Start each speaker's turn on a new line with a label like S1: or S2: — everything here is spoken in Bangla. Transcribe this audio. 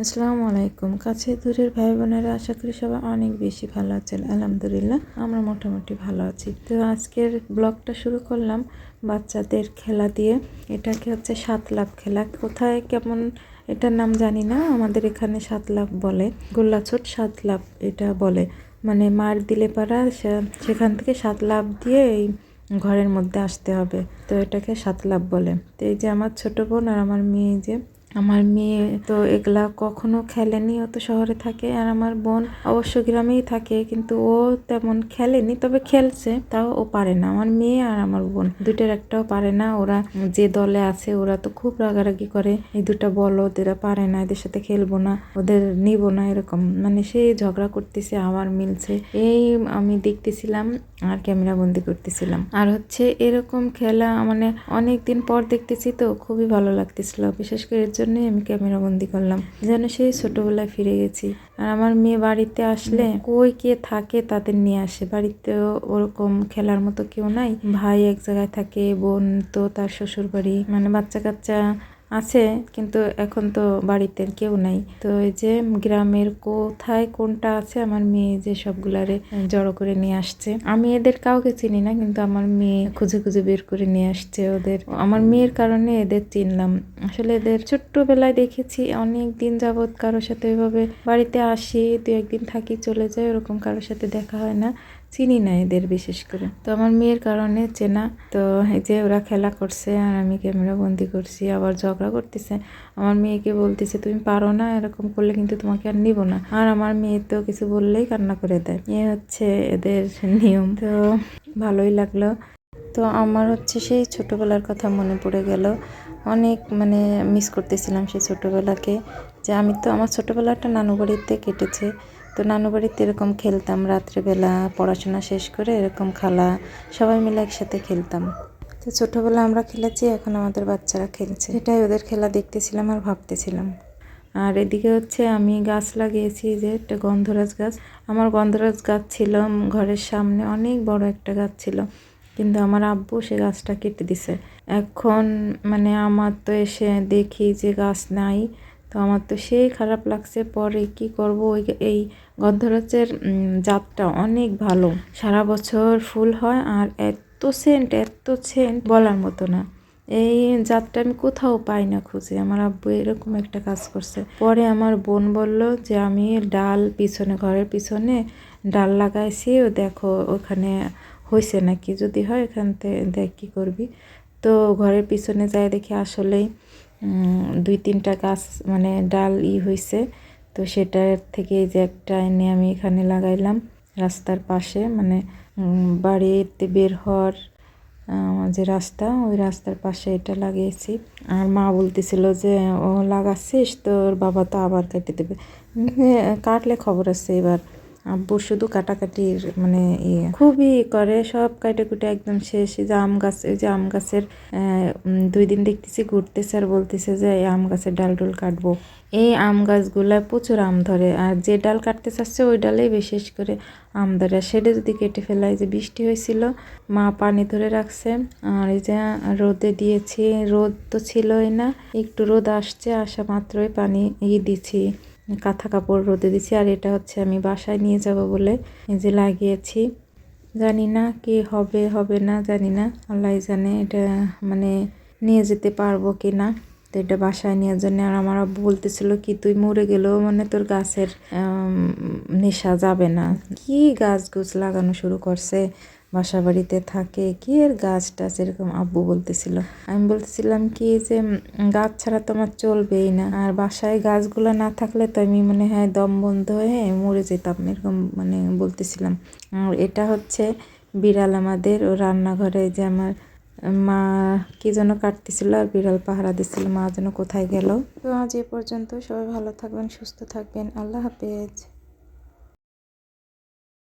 S1: আসসালামু আলাইকুম। কাছে দূরের ভাই বোনেরা আশা করি সবাই অনেক বেশি ভালো আছেন। আলহামদুলিল্লাহ, আমরা মোটামুটি ভালো আছি। তো আজকের ব্লগটা শুরু করলাম বাচ্চাদের খেলা দিয়ে। এটাকে হচ্ছে সাত লাভ খেলা। কোথায় কেমন, এটার নাম জানি না, আমাদের এখানে সাত লাভ বলে। গোল্লাছোট সাত লাভ এটা বলে। মানে মার দিলে পারা সেখান থেকে সাত লাভ দিয়ে এই ঘরের মধ্যে আসতে হবে। তো এটাকে সাত লাভ বলে। তো এই যে আমার ছোট বোন আর আমার মেয়ে যে আমার মেয়ে তো এগুলা কখনো খেলেনি, ও তো শহরে থাকে আর আমার বোন অবশ্য গ্রামেই থাকে, কিন্তু ও তেমন খেলেনি, তবে খেলছে, তাও ও পারে না। আমার মেয়ে আর আমার বোন দুইটার একটাও পারে না, ওরা যে দলে আছে ওরা তো খুব রাগারাগি করে, এই দুটা বলো এরা পারে না, এদের সাথে খেলব না, ওদের নিব না, এরকম। মানে সেই ঝগড়া করতেছে আবার মিলছে, এই আমি দেখতেছিলাম আর ক্যামেরা বন্দি করতেছিলাম। আর হচ্ছে এরকম খেলা মানে অনেক দিন পর দেখতেছি তো, খুবই ভালো লাগতেছিল, বিশেষ করে জন্যই আমি ক্যামেরা বন্দি করলাম। যেন সেই ছোটবেলায় ফিরে গেছি। আর আমার মেয়ে বাড়িতে আসলে কই কে থাকে তাদের নিয়ে আসে। বাড়িতেও ওরকম খেলার মতো কেউ নাই। ভাই এক জায়গায় থাকে বোন তো তার শ্বশুর বাড়ি মানে বাচ্চা কাচ্চা আছে, কিন্তু এখন তো বাড়িতে কেউ নাই। তো এই যে গ্রামের কোথায় কোনটা আছে, আমার মেয়ে যে সবগুলারে জড়ো করে নিয়ে আসছে। আমি এদের কাউকে চিনি না, কিন্তু আমার মেয়ে খুঁজে খুঁজে বের করে নিয়ে আসছে ওদের। আমার মেয়ের কারণে এদের চিনলাম। আসলে এদের ছোট্টবেলায় দেখেছি, অনেক দিন যাবৎ কারোর সাথে এভাবে বাড়িতে আসি, দু একদিন থাকি, চলে যায় ওরকম কারোর সাথে দেখা হয় না। চিনি না এদের বিশেষ করে। তো আমার মেয়ের কারণে চেনা। তো এই যে ওরা খেলা করছে, আর আমি ক্যামেরা বন্দি করছি, আবার ঝগড়া করতেছে, আমার মেয়েকে বলতেছে, তুমি পারো না এরকম করলে, কিন্তু তোমাকে আর নিব না। আর আমার মেয়ে তো কিছু বললেই কান্না করে দেয়। এ হচ্ছে এদের নিয়ম। তো ভালোই লাগল। তো আমার হচ্ছে সেই ছোটবেলার কথা মনে পড়ে গেল। অনেক মানে মিস করতেছিলাম সেই ছোটবেলাকে, যে আমি তো আমার ছোটবেলাটা নানু বাড়িতে কেটেছে। তো নানু বাড়িতে এরকম খেলতাম, রাত্রেবেলা পড়াশোনা শেষ করে এরকম খালা, সবাই মিলে একসাথে খেলতাম। তো ছোটবেলা আমরা খেলেছি, এখন আমাদের বাচ্চারা খেলছে। এটাই ওদের খেলা দেখতেছিলাম আর ভাবতেছিলাম। আর এদিকে হচ্ছে আমি গাছ লাগিয়েছি যে একটা গন্ধরাজ গাছ। আমার গন্ধরাজ গাছ ছিল ঘরের সামনে, অনেক বড় একটা গাছ ছিল। কিন্তু আমার আব্বু সে গাছটা কেটে দিছে। এখন মানে আমার তো এসে দেখি যে গাছ নাই, তো আমার তো সেই খারাপ লাগছে। পরে কি করব? ওই এই গন্ধরাজের জাতটা অনেক ভালো। সারা বছর ফুল হয় আর এত সেন্ট, এত সেন্ট বলার মতো না। এই জাতটা আমি কোথাও পাই না খুঁজে। আমার আব্বু এরকম একটা কাজ করছে। পরে আমার বোন বলল যে, আমি ডাল পিছনে, ঘরের পিছনে ডাল লাগাইছি। ও দেখো ওখানে হয়েছে নাকি? যদি হয় এখান থেকে দেখ কী করবি। তো ঘরের পিছনে যাই দেখি আসলেই দুই তিনটা গাছ মানে ডাল ই হয়েছে তো সেটার থেকে যে একটা এনে আমি এখানে লাগাইলাম রাস্তার পাশে। মানে বাড়িতে বের হওয়ার যে রাস্তা, ওই রাস্তার পাশে এটা লাগিয়েছি। আর মা বলতেছিল যে, ও লাগাচ্ছিস? তোর বাবা তো আবার কেটে দেবে। কাটলে খবর আছে এবার। আব্বু শুধু কাটাকাটির মানে ইয়ে। খুবই করে, সব কাটে কুটে একদম শেষ। যে আম গাছ, এই যে আম গাছের দুই দিন দেখতেছি ঘুরতেছে আর বলতেছে যে এই আম গাছের ডাল ডুল কাটবো। এই আম গাছগুলায় প্রচুর আম ধরে আর যে ডাল কাটতে চাচ্ছে ওই ডালেই বিশেষ করে আম ধরে। আর সেটা যদি কেটে ফেলায় যে বৃষ্টি হয়েছিল, মা পানি ধরে রাখছে। আর এই যে রোদে দিয়েছি, রোদ তো ছিলই না, একটু রোদ আসছে, আসা মাত্রই পানি ই দিছি। কাঁথা কাপড় রোদে দিছি, আর এটা হচ্ছে আমি বাসায় নিয়ে যাব বলে এই যে লাগিয়েছি। জানি না কি হবে হবে না, জানি না। আল্লাহ জানে এটা মানে নিয়ে যেতে পারব কি না। তো এটা বাসায় নেওয়ার জন্য আর আমার বলতেছিল কি, তুই মরে গেলেও মানে তোর গাছের নেশা যাবে না। কি গাছ গুছ লাগানো শুরু করছে। বাসা বাড়িতে থাকে, কি এর গাছ টাছ এরকম আব্বু বলতেছিল। আমি বলতেছিলাম কি যে গাছ ছাড়া তো আমার চলবেই না। আর বাসায় গাছগুলো না থাকলে তো আমি মনে হয় দম বন্ধ হয়ে মরে যেতাম, এরকম মানে বলতেছিলাম। আর এটা হচ্ছে বিড়াল আমাদের, ও রান্নাঘরে যে আমার মা কি যেন কাটতেছিল আর বিড়াল পাহারা দিচ্ছিল মা যেন কোথায় গেল। তো আজ এ পর্যন্ত সবাই ভালো থাকবেন, সুস্থ থাকবেন। আল্লাহ হাফেজ।